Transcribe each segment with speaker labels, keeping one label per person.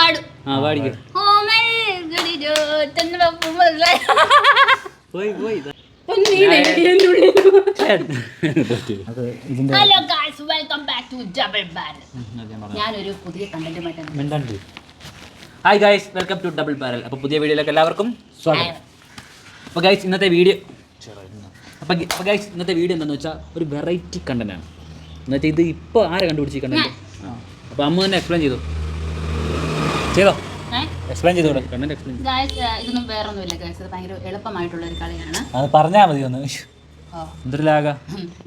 Speaker 1: പാടും.
Speaker 2: ആ പാടിക്കോ. പോയി പോയി.
Speaker 1: Hello guys welcome back to double barrel ഞാനൊരു പുതിയ കണ്ടന്റുമായിട്ടാണ്
Speaker 2: hi guys welcome to double barrel അപ്പോൾ പുതിയ വീഡിയോയിലേക്ക് എല്ലാവർക്കും സ്വാഗതം. അപ്പോൾ ഗായ്സ് ഇന്നത്തെ വീഡിയോ അപ്പോൾ അപ്പോൾ ഗൈസ് ഇന്നത്തെ വീഡിയോ എന്താണെന്ന് വെച്ചാൽ ഒരു വെറൈറ്റി കണ്ടന്റ് ആണ്. എന്ന് വെച്ചാൽ ഇത് ഇപ്പോൾ ആരെ കണ്ടുപിടിച്ച് കണ്ടന്റ് അപ്പോൾ അമ്മ തന്നെ എക്സ്പ്ലെയിൻ ചെയ്തു. ചെയ്തോ? എക്സ്പ്ലെയിൻ ചെയ്തോ കണ്ടന്റ് എക്സ്പ്ലെയിൻ
Speaker 1: ഗായ്സ് ഇതൊന്നും വേറൊന്നുമില്ല ഗായ്സ് ഇത് ഭയങ്കര എളുപ്പമായിട്ടുള്ള ഒരു കളിയാണ്.
Speaker 3: അത് പറഞ്ഞാൽ മതി ഒന്ന്.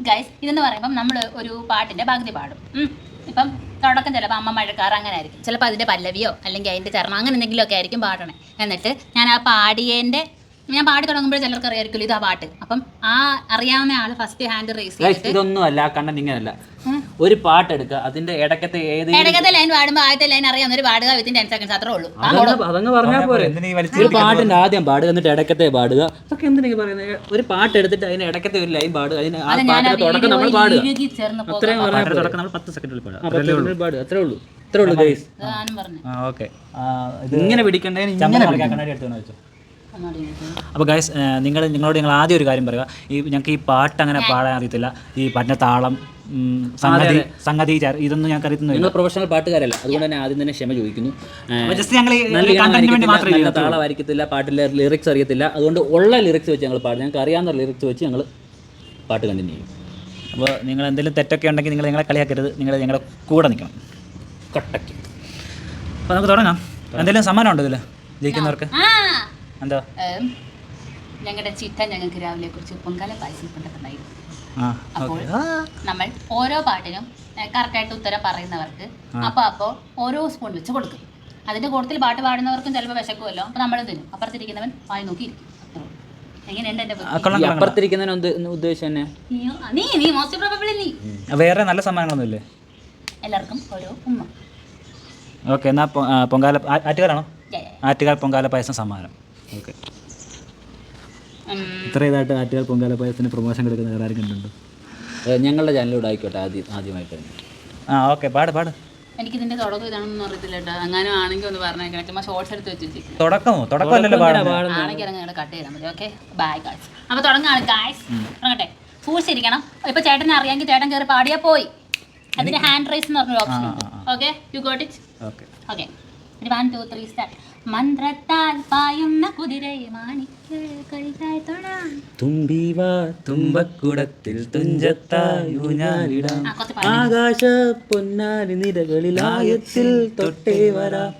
Speaker 1: ഗൈസ് ഇതെന്ന് പറയുമ്പം നമ്മൾ ഒരു പാട്ടിന്റെ പകുതി പാടും. ഇപ്പം തുടക്കം ചിലപ്പോൾ അമ്മ മഴക്കാർ അങ്ങനെ ആയിരിക്കും. ചിലപ്പോൾ അതിന്റെ പല്ലവിയോ അല്ലെങ്കിൽ അതിന്റെ ചരണം അങ്ങനെ എന്തെങ്കിലുമൊക്കെ ആയിരിക്കും പാടണേ. എന്നിട്ട് ഞാൻ ആ പാടിയതിന്റെ ഞാൻ പാടി തുടങ്ങുമ്പോൾ ചിലർക്ക് അറിയാമായിരിക്കും ഇതാ പാട്ട്. അപ്പം ആ അറിയാവുന്ന ആൾ ഫസ്റ്റ് ഹാൻഡ് റേസ് ചെയ്തിട്ട്
Speaker 2: ഇതൊന്നും അല്ല കണ്ടത് ഇങ്ങനല്ല ഒരു പാട്ട് എടുക്കുക അതിന്റെ ഇടക്കത്തെ ഏത്
Speaker 1: ഇടക്കത്തെ ലൈൻ പാടുമ്പോൾ ആദ്യത്തെ ലൈൻ അറിയാവുന്ന ഒരു പാടുക വിത്തിൻ ടെൻ സെക്കൻഡ്സ് അത്രേ ഉള്ളൂ.
Speaker 2: അതങ്ങ് പറഞ്ഞാൽ പോരെ.
Speaker 3: ഈ വലിച്ചു
Speaker 2: ഒരു പാട്ടിന്റെ ആദ്യം പാടുക എന്നിട്ട് ഇടക്കത്തെ പാടുക. അതൊക്കെ എന്തിനാ പറയുന്നത് ഒരു പാട്ട് എടുത്തിട്ട് അതിന് ഇടക്കത്തെ ഒരു ലൈൻ പാടുക അതിന് ആ പാട്ടിന്റെ തുടക്കം നമ്മൾ പാടുക. അത്രയും പറഞ്ഞാൽ
Speaker 3: തുടക്കം നമ്മൾ പത്ത് സെക്കൻഡിൽ
Speaker 2: പാടുക. പാടുക. അത്രേ ഉള്ളൂ. അത്രേ ഉള്ളൂ ഗൈസ്
Speaker 3: ഓക്കെ. ഇത്
Speaker 2: ഇങ്ങനെ പിടിക്കണ്ടേന്
Speaker 3: ചമ്മ
Speaker 2: ഇങ്ങനെ
Speaker 3: എടുത്തു വെച്ചോ. അപ്പോൾ ഗൈസ് നിങ്ങൾ നിങ്ങളോട് ഞങ്ങൾ ആദ്യം ഒരു കാര്യം പറയുക. ഈ ഞങ്ങൾക്ക് ഈ പാട്ട് അങ്ങനെ പാടാൻ അറിയത്തില്ല. ഈ പാട്ടിന്റെ താളം സംഗതി സംഗതി ഇതൊന്നും ഞങ്ങൾക്ക് അറിയത്തില്ല
Speaker 2: നിങ്ങൾ പ്രൊഫഷണൽ പാട്ടുകാരല്ല. അതുകൊണ്ട് തന്നെ ആദ്യം തന്നെ ക്ഷമ ചോദിക്കുന്നു.
Speaker 3: ജസ്റ്റ് ഞങ്ങൾ
Speaker 2: നല്ല
Speaker 3: താളം
Speaker 2: നല്ല പാട്ടിലെ ലിറിക്സ് അറിയത്തില്ല. അതുകൊണ്ട് ഉള്ള ലിറിക്സ് വെച്ച് ഞങ്ങൾ പാടും. ഞങ്ങൾക്ക് അറിയാവുന്ന ലിറിക്സ് വെച്ച് ഞങ്ങൾ പാട്ട് കണ്ടിന്യൂ ചെയ്യും.
Speaker 3: അപ്പോൾ നിങ്ങൾ എന്തെങ്കിലും തെറ്റൊക്കെ ഉണ്ടെങ്കിൽ നിങ്ങൾ ഞങ്ങളെ കളിയാക്കരുത്. നിങ്ങൾ ഞങ്ങളുടെ കൂടെ നിൽക്കണം.
Speaker 2: കട്ടക്ക്.
Speaker 3: അപ്പോൾ നമുക്ക് തുടങ്ങാം. എന്തെങ്കിലും സമ്മാനം ഉണ്ടോ ഇതിൽ ജയിക്കുന്നവർക്ക്?
Speaker 1: ആ
Speaker 3: എന്താ?
Speaker 1: ഞങ്ങളുടെ ചിട്ട ഞങ്ങൾക്ക് രാവിലെ കുറിച്ച് പൊങ്കാല പായസം കൊണ്ടിട്ടുണ്ടായിരുന്നു
Speaker 3: ആ
Speaker 1: അപ്പോൾ നമ്മൾ ഓരോ പാട്ടിനും കറക്റ്റായിട്ട് ഉത്തരം പറയുന്നവർക്ക് അപ്പോൾ അപ്പോൾ ഓരോ സ്പൂൺ വെച്ച് കൊടുക്കും. അതിന്റെ കൂടുതൽ പാട്ട് പാടുന്നവർക്കും ചിലപ്പോൾ വിശക്കുമല്ലോ. അപ്പോൾ നമ്മൾ തിന്നും. അപ്പുറത്തിരിക്കുന്നവൻ വായി നോക്കിയിരിക്കും.
Speaker 3: വേറെ നല്ല സമ്മാനങ്ങളൊന്നും ഇല്ലേ
Speaker 1: എല്ലാവർക്കും ഓരോ ഉമ്മ.
Speaker 3: ഓക്കെ എന്നാൽ പൊങ്കാല ആറ്റുകാലാണോ. ആറ്റുകാൽ പൊങ്കാല പായസം സമ്മാനം. ഓക്കെ. ഇത്ര ഇതായിട്ട് ആറ്റുകാൽ പൊങ്കാല പായസത്തിന് പ്രൊമോഷൻ കൊടുക്കുന്ന വേറെ ആരും കണ്ടുണ്ടോ
Speaker 2: ഞങ്ങളുടെ ചാനലിലൂടെ ആയിക്കോട്ടെ ആദ്യം ആദ്യമായിട്ട്
Speaker 3: ആ ഓക്കെ പാട് പാട്.
Speaker 1: എനിക്ക് ഇതിന്റെ തുടക്കം ഇതാണെന്ന് അറിയത്തില്ല കേട്ടോ. അങ്ങനെ ആണെങ്കിൽ ഒന്ന് പറഞ്ഞേക്കണം. ചുമ്മാ ഷോർട്സ് എടുത്ത് വെച്ചിരിക്കും.
Speaker 3: തുടക്കമോ? തുടക്കമല്ലല്ലോ പാടുന്നത്.
Speaker 1: ആണെങ്കിൽ ഇറങ്ങി കട്ട് ചെയ്താൽ മതി. ഓക്കെ ബൈ ഗായ്സ് അപ്പോൾ തുടങ്ങാണ് ഗായ്സ് തുടങ്ങട്ടെ. സൂക്ഷിച്ചിരിക്കണം. ഇപ്പൊ ചേട്ടനെ അറിയാമെങ്കിൽ ചേട്ടൻ കയറി പാടിയാ പോയി. അതിന് ഹാൻഡ് റൈസ് എന്ന് പറഞ്ഞൊരു ഓപ്ഷൻ ഉണ്ട്. Okay you got it
Speaker 3: okay
Speaker 1: okay one two three start മന്ത്രത്താൽ പായുന്ന കുതിരയെ മാണിക്ക് കൈകായി തൊടാം
Speaker 3: തുമ്പിവാ തുമ്പക്കുടത്തിൽ
Speaker 1: കുറച്ച് പാടി
Speaker 3: ആകാശ പൊന്നാരി നിരകളിലായത്തിൽ തൊട്ടേ വരാം.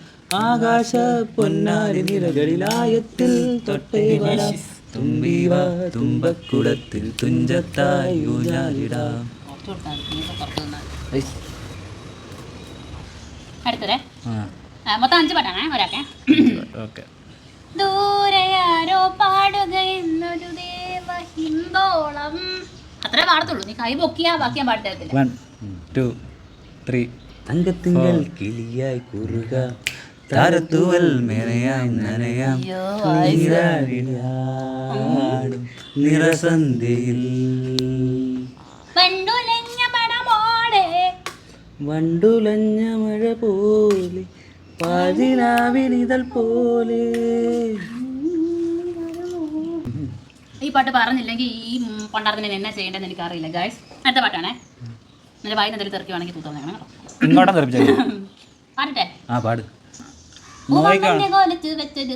Speaker 3: ആകാശ പൊന്നാരി നിരകളിലായത്തിൽ തൊട്ടേ വരാം. തുമ്പിവാ തുമ്പക്കുടത്തിൽ തുഞ്ചത്തായൂഞ്ഞാലിടാം
Speaker 1: കുറച്ച് കൊടുത്താൽ മതി. ഇനിയിപ്പോൾ പുറത്ത് നിന്നാൽ മതി. അടുത്തത് മൊത്തം അഞ്ച് പാട്ടാണേ ഒരാക്കെ
Speaker 3: ഓക്കെ.
Speaker 1: എന്നൊരു ദേവ ഹിന്തോളം അത്രേ പാടത്തുള്ളൂ. നീ കൈ പൊക്കിയാ ബാക്കി ഞാൻ പാട്ട് തരത്തില്ല
Speaker 3: വൺ ടു ത്രീ
Speaker 2: തങ്കത്തിങ്കൽ കിളിയായി കുറുക.
Speaker 3: താരത്തുവൽ മേനയായി നനയാം.
Speaker 1: പടമോടെ
Speaker 2: വണ്ടുലഞ്ഞ മഴ പോലെ പോലെ.
Speaker 1: ഈ പാട്ട് പറഞ്ഞില്ലെങ്കിൽ ഈ പണ്ടാർത്തിന് എന്നാ ചെയ്യേണ്ടതെന്ന് എനിക്കറിയില്ല ഗായ്സ് അടുത്ത പാട്ടാണേ. നല്ല വായി എന്തെങ്കിലും തെറിക്കുവാണെങ്കിൽ വേണമെങ്കിൽ കേട്ടോ.
Speaker 3: ഇങ്ങോട്ടാ തെറിപ്പിച്ചേ
Speaker 1: പാടട്ടെ.
Speaker 3: ആ പാട്.
Speaker 1: വെച്ചൊരു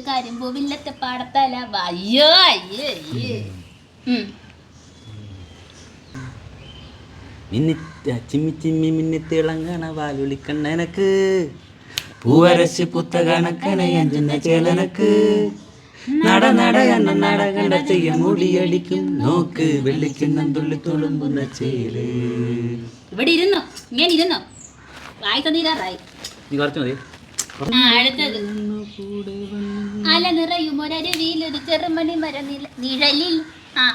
Speaker 1: പാടത്തല. അയ്യോ അയ്യോ
Speaker 2: ചിമ്മി ചിമ്മി മിന്നി തിളങ്ങണ വാലുളിക്കണ്ണനക്ക്
Speaker 3: പൂവരച്ച് പുത്ത കണക്കനയഞ്ചുന്ന ചേലനക്ക്. നട നട എന്ന നട കണ്ട ചെയ്യ മുടിയടിക്കും. നോക്ക് വെള്ളിക്കിണ്ണം തുള്ളി തുളുമ്പുന്ന ചേൽ.
Speaker 1: ഇവിടെ ഇരുന്നു. ഇങ്ങനെ ഇരുന്നു. വായിത്ത തീരാറായി
Speaker 2: നീ കുറച്ച് മതി.
Speaker 1: അടുത്തത്. അല നിറയും ഒരരുവിയിലൊരു ചെറുമണി മര നിഴലിൽ. ആ.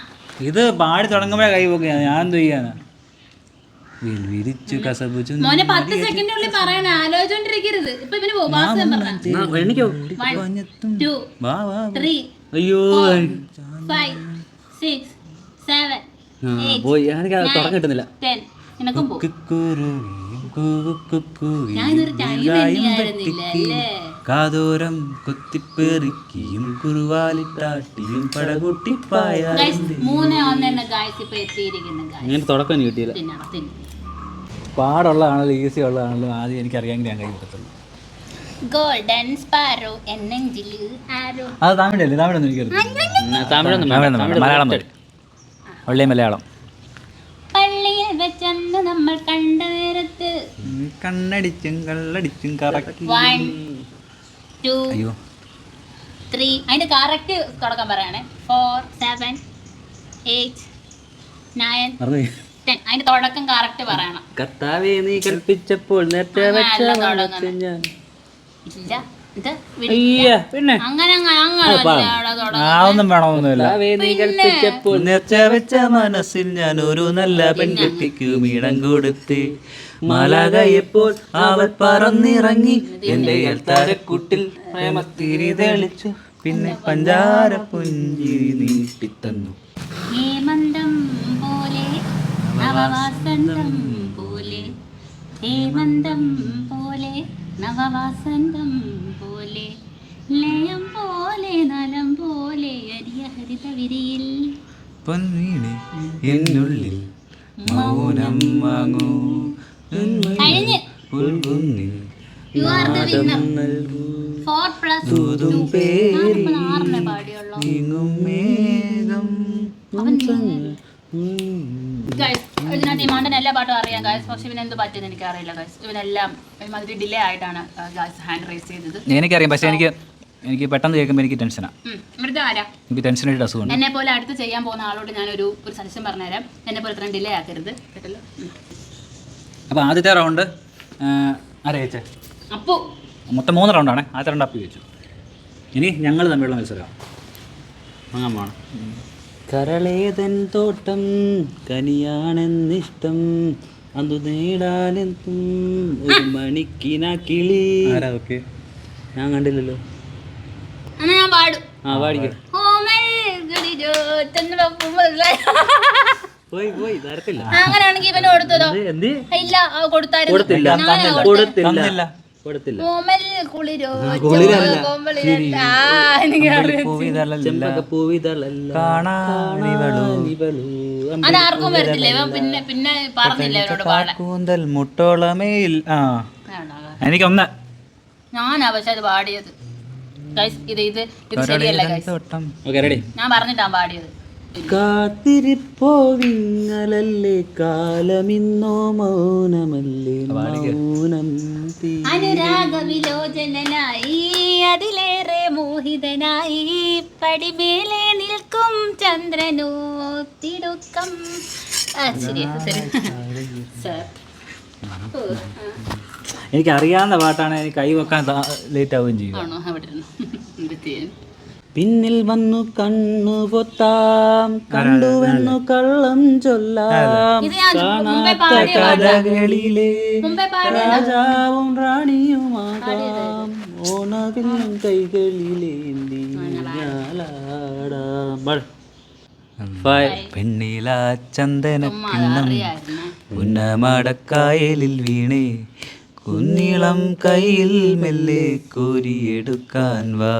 Speaker 3: ഇത് പാടി തുടങ്ങുമ്പോഴേ കൈ പോക്കുകയാണ് ഞാൻ എന്ത് ചെയ്യാനാ? വിൽ വിരിച്ചു കസബു
Speaker 1: മോനെ പത്ത് സെക്കൻഡിനുള്ളിൽ പറയണ ആലോചിച്ചോണ്ടിരിക്കരുത്. ഇപ്പൊ ഇവന്
Speaker 2: അയ്യോ.
Speaker 1: ഫൈവ് സിക്സ് സെവൻ
Speaker 2: ആ, പോയി. എനിക്ക് അത് തുടക്കം കിട്ടുന്നില്ല
Speaker 1: ടെൻ നിനക്കും പോകും
Speaker 3: കാതോരം കൊത്തിപ്പെറുക്കിയും കുറുവാലിട്ടാട്ടിയും പടകുട്ടിപ്പായ
Speaker 2: ഇങ്ങനെ തുടക്കം കിട്ടിയില്ല
Speaker 3: പാടുള്ളതാണല്ലോ ഈസി ഉള്ളതാണല്ലോ ആദ്യം എനിക്ക് അറിയാമെങ്കിൽ ഞാൻ കൈ കൊടുത്തുള്ളൂ
Speaker 1: ഗോൾഡൻ സ്പാരോ എന്നെങ്കിൽ
Speaker 3: അത് തമിഴല്ലേ തമിഴൊന്നും എനിക്കറിയാം
Speaker 2: തമിഴൊന്നും
Speaker 3: മലയാളം മതി. ഒള്ളി മലയാളം.
Speaker 1: പള്ളിയിൽ വെച്ചന്ന് നമ്മൾ കണ്ട നേരത്ത്.
Speaker 3: കണ്ണടിച്ചും കള്ളടിച്ചും കറക്കി.
Speaker 1: വൺ ടു
Speaker 3: അയ്യോ.
Speaker 1: ത്രീ അതിന്റെ കറക്റ്റ് തുടക്കം പറയണേ. Four seven eight nine ten അതിന്റെ തുടക്കം കറക്റ്റ് പറയണം.
Speaker 2: കർത്താവേ നീ കൽപ്പിച്ചപ്പോൾ നേരത്തെ. ഞാൻ.
Speaker 1: ഇല്ല.
Speaker 2: പിന്നെ.
Speaker 1: അങ്ങനെ
Speaker 3: ഒന്നും മനസ്സിൽ ഞാൻ ഒരു നല്ല പെൺകുട്ടിക്കും ഇടം കൊടുത്ത് മാലാകയപ്പോൾ അവൾ പറന്നിറങ്ങി എന്റെ തരക്കുട്ടിൽ പ്രേമത്തിരി തെളിച്ചു. പിന്നെ പഞ്ചാര പുഞ്ചിരി നീട്ടിത്തന്നു.
Speaker 1: ഹേമന്തം പോലെ നവവാസന്തം പോലെ ഹേമന്തം പോലെ നവവാസന്തം പോലെ ലയം പോലെ നലം പോലെ അരിയ ഹരിത വിരിയിൽ
Speaker 3: പൊന്നീണെ എന്നുള്ളിൽ മൗനം വാങ്ങൂ. പുൽകുന്നിൽ
Speaker 1: പാടിയുള്ളൂ. ഇതിനകത്ത് ഈ മണ്ടൻ എല്ലാ പാട്ടും അറിയാം ഗായസ് പക്ഷെ ഇവന് എന്ത് പറ്റുമെന്ന് എനിക്ക് അറിയില്ല ഗായസ് ഇവനെല്ലാം ഒരുമാതിരി ഡിലേ ആയിട്ടാണ് ഗായസ് ഹാൻഡ് റേസ് ചെയ്തത്.
Speaker 3: എനിക്ക് അറിയാം പക്ഷെ എനിക്ക് എനിക്ക് പെട്ടെന്ന് കേൾക്കുമ്പോൾ എനിക്ക് ടെൻഷനാണ് എനിക്ക് ടെൻഷനായിട്ട് അസുഖമുണ്ട്.
Speaker 1: എന്നെ പോലെ അടുത്ത് ചെയ്യാൻ പോകുന്ന ആളോട് ഞാനൊരു ഒരു സജഷൻ പറഞ്ഞുതരാം. എന്നെ പോലെ ഇത്രയും ഡിലേ ആക്കരുത്. കേട്ടല്ലോ?
Speaker 3: അപ്പോൾ ആദ്യത്തെ റൗണ്ട് അറിയിച്ചേ
Speaker 1: അപ്പു.
Speaker 3: മൊത്തം മൂന്ന് റൗണ്ടാണ് ആദ്യത്തെ റൗണ്ട് അപ്പി വെച്ചു ഇനി ഞങ്ങൾ തമ്മിലുള്ള മത്സരമാണ്
Speaker 2: വാങ്ങാൻ പോണം കരളേതൻ തോട്ടം കനിയാണെന്നിഷ്ടം. അതു നേടാനെത്തും ഒരു മണിക്കിനാ കിളി.
Speaker 3: ആരാ ഓക്കെ
Speaker 2: ഞാൻ കണ്ടില്ലല്ലോ.
Speaker 1: ഞാൻ പാടും.
Speaker 2: ആ പാടിക്കോ. പോയി പോയി തരത്തില്ല.
Speaker 1: അങ്ങനെയാണെങ്കിൽ ഇവന് കൊടുത്തതോ?
Speaker 2: എന്ത്?
Speaker 1: ഇല്ല ആ, കൊടുത്തായിരുന്നു.
Speaker 2: കൊടുത്തില്ല. കൊടുത്തില്ല.
Speaker 3: കൂന്തൽ മുട്ടോളമേൽ ആ. എനിക്കൊന്ന്.
Speaker 1: ഞാനാ പക്ഷെ അത് പാടിയത്. Guys, ഇത് ഇത് ശരിയല്ല ഞാൻ പറഞ്ഞിട്ടാ പാടിയത്.
Speaker 2: കാത്തിരിപ്പോ വിങ്ങലല്ലേ കാലമിന്നോ മൗനമല്ലേ മൗനം
Speaker 1: അനുരാഗ വിലോചനായി അതിലേറെ മോഹിതനായി പടിമേലെ നിൽക്കും ചന്ദ്രനോ തിടുക്കം.
Speaker 3: എനിക്ക് അറിയാവുന്ന പാട്ടാണ് എനിക്ക് കൈ വെക്കാൻ ലേറ്റ് ആവുകയും ചെയ്യും.
Speaker 1: ആണോ? അവിടെ ഇരുന്നു.
Speaker 2: പിന്നിൽ വന്നു കണ്ണു പൊത്താം. കണ്ടുവെന്നു കള്ളം ചൊല്ലാം.
Speaker 1: കാണാത്ത.
Speaker 3: കഥകളിലെ
Speaker 2: രാജാവും റാണിയുമാകാം. ഓണവില്ലും കൈകളിലെ പെണ്ണിലാ
Speaker 3: പെണ്ണില ചന്ദന
Speaker 1: കിണ്ണം
Speaker 3: ഉന്നമടക്കായലിൽ വീണേ. കുന്നിളം കയ്യിൽ മെല്ലെ കോരിയെടുക്കാൻ വാ.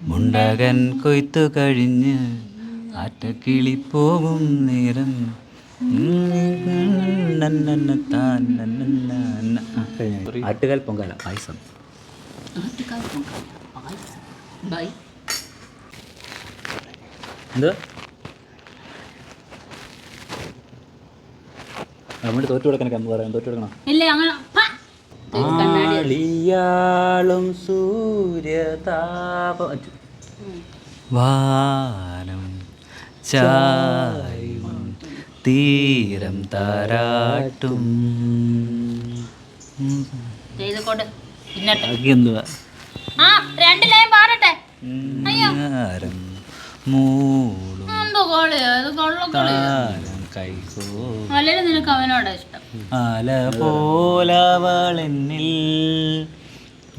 Speaker 3: മുണ്ടകൻ കൊയ്ത്തു കഴിഞ്ഞ് ആറ്റക്കിളി പോകും നേരം. ആട്ടുകാൽ പൊങ്കാല പായസം
Speaker 1: പൊങ്കാല. ആയി. ബൈ
Speaker 3: എന്ത് നമ്മൾ തോറ്റു കൊടുക്കണം എന്ന് പറയാം തോറ്റു കൊടുക്കണം
Speaker 1: ഇല്ല അങ്ങനെ
Speaker 2: ആളിയാളും സൂര്യതാപം.
Speaker 3: വാനം ചായും തീരം താരാട്ടും.
Speaker 1: രണ്ട് ലൈൻ പാടട്ടെ.
Speaker 3: മൂളും അല പോലവളെന്നിൽ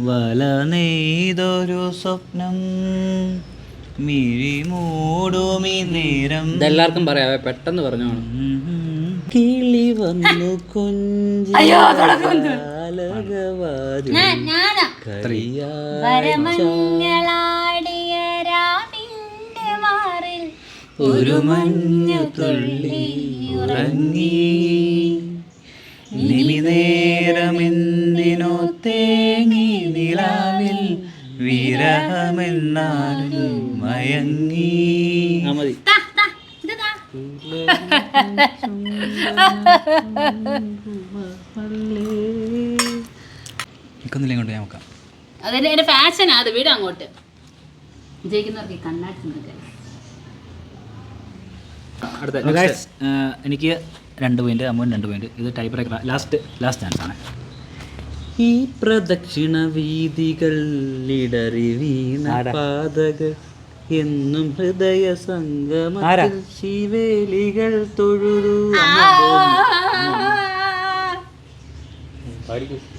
Speaker 3: വല നെയ്തൊരു സ്വപ്നം മിഴി മൂടുമി നേരം.
Speaker 2: ഇതെല്ലാവർക്കും പറയാവേ പെട്ടെന്ന് പറഞ്ഞോണം.
Speaker 3: കിളി വന്നു
Speaker 1: ഞാൻ ഞാനാ.
Speaker 3: ഒരു മഞ്ഞു തുള്ളി ഉറങ്ങി. നിമിനേരമെന്തിനോ തേങ്ങി നിലാവിൽ വിരഹമെന്നാലും മയങ്ങി. മതി.
Speaker 1: താ, താ, ഇത് താ.
Speaker 3: നിൽക്കുന്നില്ല ഇങ്ങോട്ട് ഞാൻ നോക്കാം
Speaker 1: അതിന്റെ എന്റെ ഫാഷനാ അത്. വീട് അങ്ങോട്ട്. ജയിക്കുന്നവർക്ക് കണ്ണാട്ടി കണ്ണാടി നിൽക്കാൻ
Speaker 3: അടുത്ത
Speaker 2: എനിക്ക് രണ്ട് പോയിന്റ് അമ്മൂൻ രണ്ട് പോയിന്റ് ഇത് tie breaker last last chance ആണ്.
Speaker 3: ഈ പ്രദക്ഷിണ വീതികൾ ഇടറി വീണ? പാതകൾ എന്നും ഹൃദയ
Speaker 2: സംഗമ
Speaker 3: സംഗമത്തിൽ ശിവേലികൾ തൊഴുതു.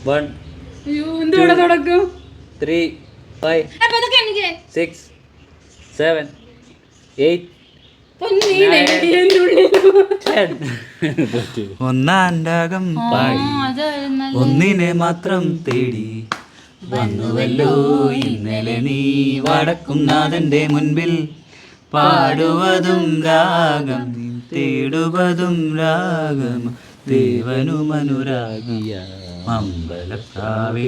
Speaker 3: One three five six seven eight ഒന്നാണ്ടാകം പാടി. ഒന്നിനെ മാത്രം തേടി. വന്നുവല്ലോ ഇന്നലെ നീ വടക്കും നാഥന്റെ മുൻപിൽ. പാടുവതും രാഗം തേടുവതും രാഗം ദേവനുമനുരാഗിയ മമ്പലക്കാവേ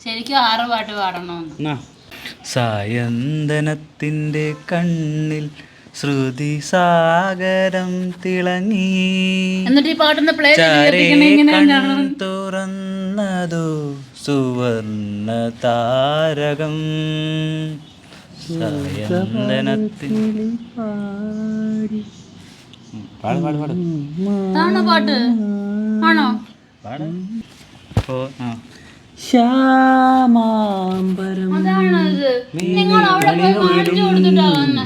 Speaker 1: ശരിക്കും ആറ് പാട്ട് പാടണമെന്ന്
Speaker 3: സായന്തനത്തിന്റെ കണ്ണിൽ ശ്രുതി സാഗരം തിളങ്ങി. തുറന്നതു സുവർണ താരകം. സായന്തനത്തിൽ
Speaker 1: പാട്ട്? ആണോ?
Speaker 3: ശ്യാമാംബരം
Speaker 1: അതാണോ ഇത് നിങ്ങൾ അവിടെ പോയി കാണിച്ചു കൊടുത്തിട്ടാ വന്നെ.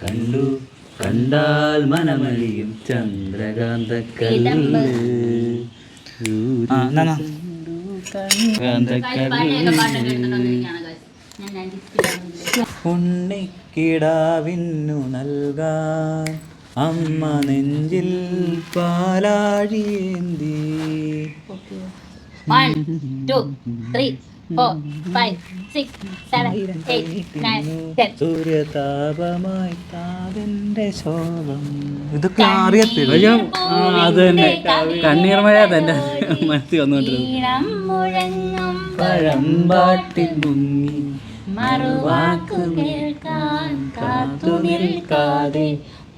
Speaker 3: കണ്ടു കണ്ടാൽ മനമലിയും ചന്ദ്രകാന്ത. ഉണ്ണിക്കിടാവിന്നു നൽകാൻ അമ്മ നെഞ്ചിൽ പാലാഴിയേന്തി.
Speaker 1: One, two, three, four, five, six, seven, eight, nine, ten.
Speaker 3: സൂര്യതാപമായി താവിന്റെ ശോഭം. ഇതൊക്കെ അറിയത്തില്ല. അത് തന്നെ. കണ്ണീർ മഴ തന്നെ. മനസ്സിൽ വന്നുകൊണ്ടിരുന്നു.
Speaker 1: ഈണം മുഴങ്ങും
Speaker 3: പഴമ്പാട്ടിൽ മുങ്ങി.
Speaker 1: മറുവാക്കു കേൾക്കാൻ കാത്തു നിൽക്കാതെ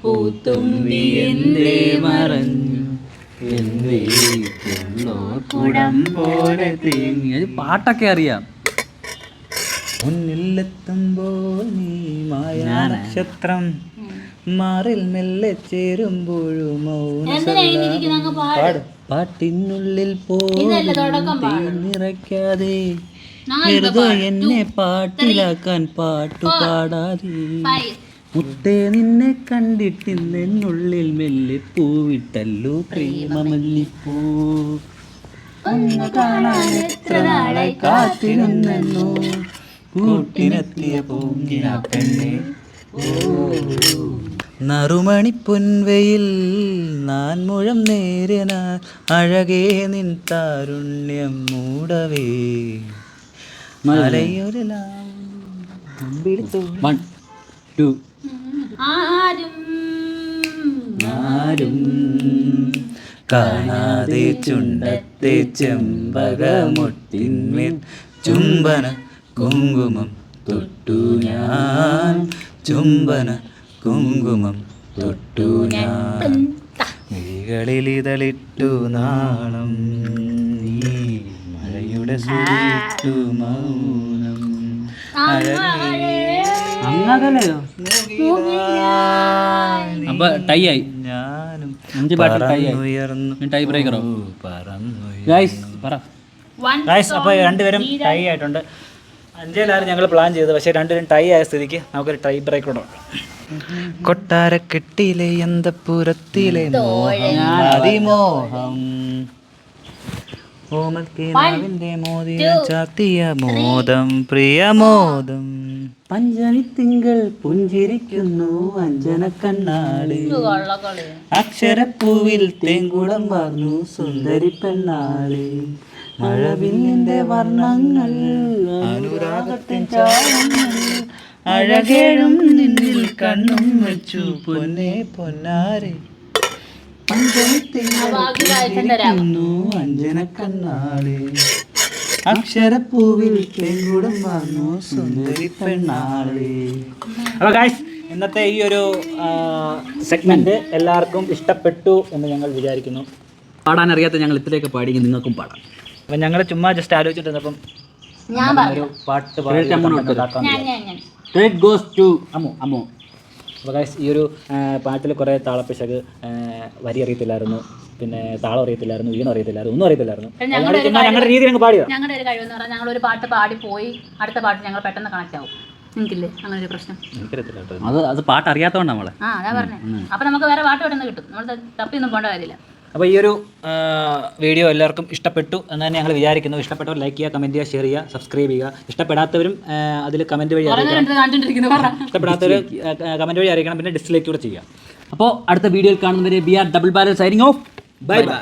Speaker 1: പൂത്തുമ്പി
Speaker 3: എന്തേ മറഞ്ഞു? എന്തേ കുടം പോലെ തേങ്ങി. അത് പാട്ടൊക്കെ അറിയാം. മുന്നിലെത്തുമ്പോൾ നീ മായ നക്ഷത്രം മാറിൽ മെല്ലെ ചേരുമ്പോഴും പാട്ടിനുള്ളിൽ
Speaker 1: പോറയ്ക്കാതെ
Speaker 3: വെറുതെ എന്നെ പാട്ടിലാക്കാൻ പാട്ടു പാടാതെ മുത്തേ നിന്നെ കണ്ടിട്ടിന്നുള്ളിൽ മെല്ലെ പൂവിട്ടല്ലോ പ്രേമമല്ലിപ്പൂ.
Speaker 1: ഒന്ന് കാണാൻ എത്ര നാളെ
Speaker 3: കാത്തിരുന്നു കൂട്ടിനെത്തിയ പൂങ്കിന പെണ്ണെ. നറുമണി പൊൻവയിൽ നാൻ മുഴം നേരന അഴകേ നിൻ താരുണ്യം മൂടവേ. മലയൊരു വൺ ടു.
Speaker 1: ആരും
Speaker 3: ആരും കാണാതെ ചുണ്ടത്തെ ചെമ്പകമൊട്ടിന്മേൽ ചുംബന കുങ്കുമം തൊട്ടു ഞാൻ. ചുംബന കുങ്കുമം തൊട്ടു ഞാൻ. മിഴികളിൽ ഇതളിട്ടു നാളം നീ മഴയുടെ സുരിട്ടു മൗനം. അങ്ങകലെയോ അപ്പൊ ടൈ ആയി ഞാനും അഞ്ച് പാട്ട് ടൈ ആയി ടൈ ബ്രേക്കറോ ഗൈസ് പറ.
Speaker 1: One
Speaker 2: ഗൈസ് അപ്പോൾ രണ്ടുപേരും ടൈ ആയിട്ടുണ്ട്. അഞ്ചേലായിരുന്നു ഞങ്ങൾ പ്ലാൻ ചെയ്തത്. പക്ഷേ രണ്ടുപേരും ടൈ ആയ സ്ഥിതിക്ക് നമുക്കൊരു ടൈ ബ്രേക്ക് ഉണ്ട്
Speaker 3: കൊട്ടാരക്കെട്ടിലെ എന്തപ്പുരത്തിലെ മോഹം അതിമോഹം. ഓമൽക്കിനാവിന്റെ മോതിരം ചാത്തിയ മോദം പ്രിയമോദം പഞ്ചമി തിങ്കൾ പുഞ്ചിരിക്കുന്നു അഞ്ജന കണ്ണാട്. അക്ഷരപ്പൂവിൽ തേങ്കുളം വാർന്നു സുന്ദരി പെണ്ണാൾ. മഴവില്ലിന്റെ വർണങ്ങൾ അനുരാഗത്തിൻ ചാരങ്ങൾ അഴകേഴും നിന്നിൽ കണ്ണും വെച്ചു പൊന്നെ പൊന്നാരെ. പഞ്ചമിത്തിന്നു അഞ്ജന കണ്ണാൾ. അക്ഷരപ്പൂവിൽ പെൺകുടം വന്നു സുന്ദരി പെണ്ണാൾ. അപ്പോൾ ഗായ്സ് ഇന്നത്തെ ഈ ഒരു സെഗ്മെന്റ് എല്ലാവർക്കും ഇഷ്ടപ്പെട്ടു എന്ന് ഞങ്ങൾ വിചാരിക്കുന്നു.
Speaker 2: പാടാൻ അറിയാത്ത ഞങ്ങൾ ഇത്രയൊക്കെ പാടി നിങ്ങൾക്കും പാടാം.
Speaker 3: അപ്പം ഞങ്ങൾ ചുമ്മാ ജസ്റ്റ് ആലോചിച്ചിട്ടിരുന്നപ്പം
Speaker 1: ഞാൻ
Speaker 3: ഒരു പാട്ട് പാടി
Speaker 2: ഗോസ് ടു അമ്മു അമ്മു
Speaker 3: അപ്പോൾ ഗായ്സ് ഈ ഒരു പാട്ടിൽ കുറേ താളപ്പിശക് വരി അറിയത്തില്ലായിരുന്നു പിന്നെ താളം അറിയത്തില്ലായിരുന്നു ഈണം അറിയത്തില്ലായിരുന്നു ഒന്നും അറിയത്തില്ലായിരുന്നു.
Speaker 1: ഞങ്ങളുടെ
Speaker 3: ചുമ്മാ ഞങ്ങളുടെ രീതി അങ്ങ് പാടിയതാണ്
Speaker 1: ഞങ്ങളുടെ ഒരു കഴിവെന്ന് പറഞ്ഞാൽ ഞങ്ങൾ ഒരു പാട്ട് പാടി പോയി അടുത്ത പാട്ട് ഞങ്ങൾ പെട്ടെന്ന് കണക്ട് ആവും. നിങ്ങൾക്കില്ലേ അങ്ങനെ ഒരു പ്രശ്നം.
Speaker 3: എനിക്കറിയത്തില്ല കേട്ടോ.
Speaker 2: അത് അത് പാട്ട് അറിയാത്തതുകൊണ്ട് നമ്മളെ.
Speaker 1: ആ അതാ പറഞ്ഞത് അപ്പൊ നമുക്ക് വേറെ പാട്ട് പെട്ടെന്ന് കിട്ടും. നമ്മൾ തപ്പിയൊന്നും പോകേണ്ട കാര്യമില്ല.
Speaker 3: അപ്പോൾ ഈ ഒരു ആ, വീഡിയോ എല്ലാവർക്കും ഇഷ്ടപ്പെട്ടു എന്ന് തന്നെ ഞങ്ങൾ വിചാരിക്കുന്നു. ഇഷ്ടപ്പെട്ടവർ ലൈക്ക് ചെയ്യുക കമന്റ് ചെയ്യുക ഷെയർ ചെയ്യുക സബ്സ്ക്രൈബ് ചെയ്യുക. ഇഷ്ടപ്പെടാത്തവരും അതിൽ കമന്റ് വഴി അറിയിക്കണം.
Speaker 1: കണ്ടിട്ടിരിക്കുന്നു പറ.
Speaker 3: ഇഷ്ടപ്പെടാത്തവർ കമന്റ് വഴി അറിയിക്കണം. പിന്നെ ഡിസ്ലൈക്ക് കൂടെ ചെയ്യുക.
Speaker 2: അപ്പോൾ അടുത്ത വീഡിയോയിൽ കാണുന്നവരെ ബി ആർ ഡബിൾ ബാലൻസ് ആയിരിക്കും ഓഫ് ബൈ ബൈ